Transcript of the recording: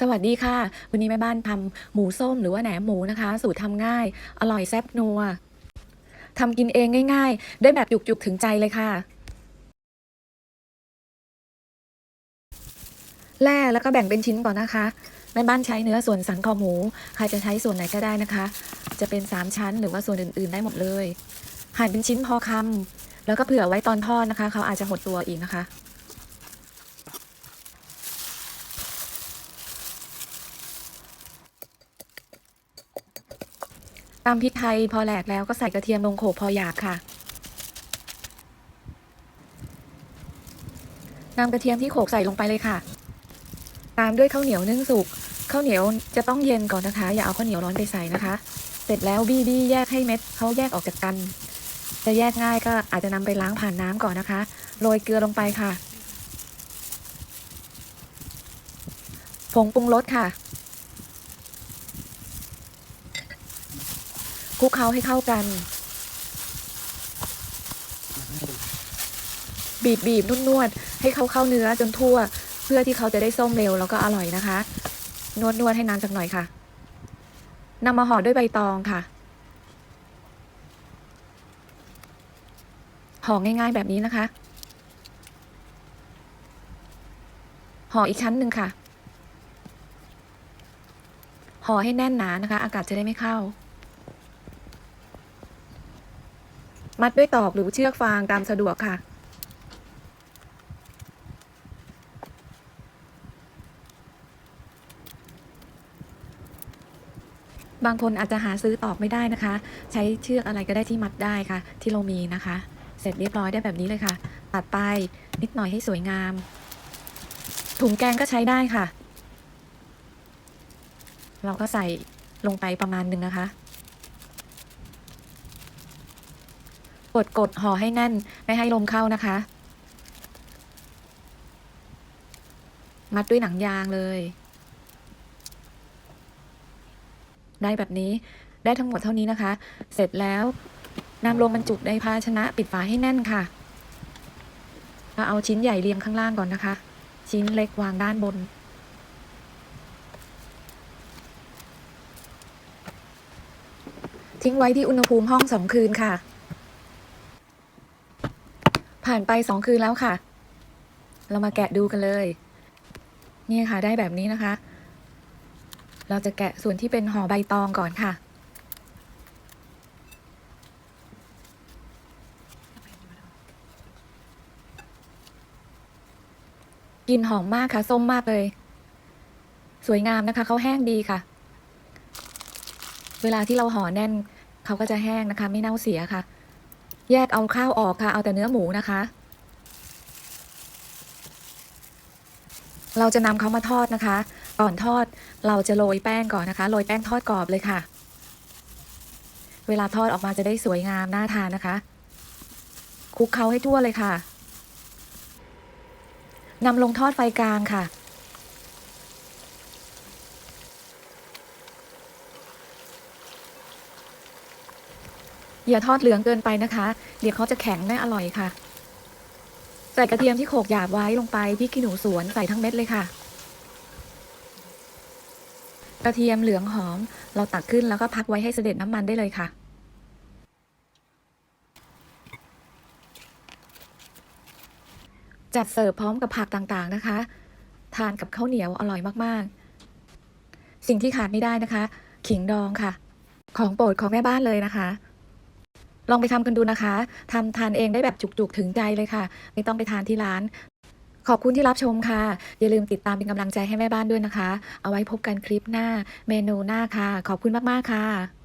สวัสดีค่ะ วันนี้แม่บ้านทำหมูส้มหรือว่าแหนมหมูนะคะ สูตรทำง่าย อร่อยแซ่บนัวทำกินเองง่าย ๆ ได้แบบจุกๆถึงใจเลยค่ะ แล่แล้วก็แบ่งเป็นชิ้นก่อนนะคะ แม่บ้านใช้เนื้อส่วนสันคอหมู ใครจะใช้ส่วนไหนก็ได้นะคะ จะเป็น 3 ชั้นหรือว่าส่วนอื่น ๆ ได้หมดเลย หั่นเป็นชิ้นพอคำแล้วก็เผื่อไว้ตอนทอดนะคะ เขาอาจจะหดตัวอีกนะคะ ตามพริกไทยพอแหลกแล้วก็ใส่กระเทียมลงโขลกพอหยาบค่ะนำกระเทียมที่โขลกใส่ลงไปเลยค่ะ ตามด้วยข้าวเหนียวนึ่งสุกข้าวเหนียวจะต้องเย็นก่อนนะคะ อย่าเอาข้าวเหนียวร้อนไปใส่นะคะ เสร็จแล้วบี้บี้แยกให้เม็ดเขาแยกออกจากกัน จะแยกง่ายก็อาจจะนำไปล้างผ่านน้ำก่อนนะคะ โรยเกลือลงไปค่ะ ผงปรุงรสค่ะ คลุกเคล้าให้เข้ากัน บีบบีบนวดนวดให้เขาเข้าเนื้อจนทั่ว เพื่อที่เขาจะได้ส้มเร็วแล้วก็อร่อยนะคะ นวดนวดให้นานสักหน่อยค่ะนำมาห่อด้วยใบตองค่ะห่อง่าย ๆ แบบนี้นะคะห่ออีกชั้นหนึ่งค่ะห่อให้แน่นหนานะคะ อากาศจะได้ไม่เข้า มัดด้วยตอกหรือเชือกฟางตามสะดวกค่ะ บางคนอาจจะหาซื้อตอกไม่ได้นะคะ ใช้เชือกอะไรก็ได้ที่มัดได้ค่ะ ที่เรามีนะคะ เสร็จเรียบร้อยได้แบบนี้เลยค่ะ ตัดไปนิดหน่อยให้สวยงาม ถุงแกงก็ใช้ได้ค่ะ เราก็ใส่ลงไปประมาณหนึ่งนะคะ กดกดห่อให้แน่น ไม่ให้ลมเข้านะคะ มัดด้วยหนังยางเลย ได้แบบนี้ได้ทั้งหมดเท่านี้นะคะ เสร็จแล้วนำลงบรรจุในภาชนะปิดฝาให้แน่นค่ะเราเอาชิ้นใหญ่เรียงข้างล่างก่อนนะคะ ชิ้นเล็กวางด้านบนทิ้งไว้ที่อุณหภูมิห้องสองคืนค่ะ ผ่านไปสองคืนแล้วค่ะ เรามาแกะดูกันเลย นี่ค่ะได้แบบนี้นะคะ เราจะแกะส่วนที่เป็นห่อใบตองก่อนค่ะกลิ่นหอมมากค่ะ ส้มมากเลย สวยงามนะคะ เขาแห้งดีค่ะ เวลาที่เราห่อแน่น เขาก็จะแห้งนะคะ ไม่เน่าเสียค่ะ แยกเอาข้าวออกค่ะ เอาแต่เนื้อหมูนะคะ เราจะนำเขามาทอดนะคะ ก่อนทอดเราจะโรยแป้งก่อนนะคะ โรยแป้งทอดกรอบเลยค่ะ เวลาทอดออกมาจะได้สวยงามน่าทานนะคะ คลุกเคล้าให้ทั่วเลยค่ะนำลงทอดไฟกลางค่ะ อย่าทอดเหลืองเกินไปนะคะ เดี๋ยวเขาจะแข็งไม่อร่อยค่ะ ใส่กระเทียมที่โขกหยาบไว้ลงไปพริกขี้หนูสวนใส่ทั้งเม็ดเลยค่ะ กระเทียมเหลืองหอม เราตักขึ้นแล้วก็พักไว้ให้เสด็จน้ำมันได้เลยค่ะจัดเสิร์ฟพร้อมกับผักต่างๆนะคะ ทานกับข้าวเหนียวอร่อยมากๆ สิ่งที่ขาดไม่ได้นะคะ ขิงดองค่ะ ของโปรดของแม่บ้านเลยนะคะ ลองไปทำกันดูนะคะทำทานเองได้แบบจุกๆถึงใจเลยค่ะ ไม่ต้องไปทานที่ร้าน ขอบคุณที่รับชมค่ะ อย่าลืมติดตามเป็นกำลังใจให้แม่บ้านด้วยนะคะ เอาไว้พบกันคลิปหน้า เมนูหน้าค่ะ ขอบคุณมากๆค่ะ